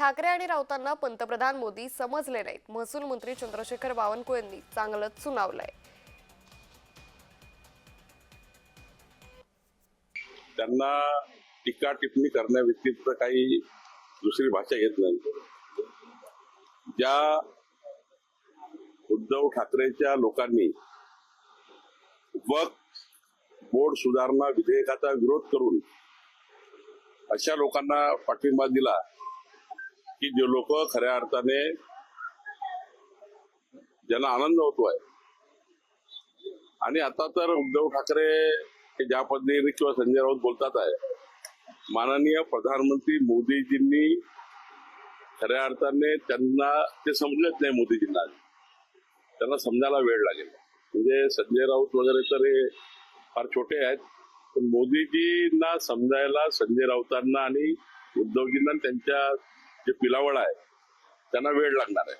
ठाकरे आणि राऊतांना पंतप्रधान मोदी समजले नाहीत. महसूल मंत्री चंद्रशेखर बावनकुळेंनी चांगलंच सुनावलंय त्यांना टीका टिप्पणी करण्याव्यतिरिक्त काही दुसरी भाषा येत नाही. ज्या उद्धव ठाकरेच्या लोकांनी वक्त बोर्ड सुधारणा विधेयकाचा विरोध करून अशा लोकांना पाठिंबा दिला की जे लोक खऱ्या अर्थाने ज्यांना आनंद होतोय. आणि आता तर उद्धव ठाकरे हे ज्या पद्धतीने किंवा संजय राऊत बोलतात आहे माननीय प्रधानमंत्री मोदीजींनी खऱ्या अर्थाने त्यांना ते समजलेच नाही मोदीजींना. त्यांना समजायला वेळ लागेल. म्हणजे संजय राऊत वगैरे तर हे फार छोटे आहेत पण मोदीजींना समजायला संजय राऊतांना आणि उद्धवजींना त्यांच्या जे पिलावळ आहे त्यांना वेळ लागणार आहे.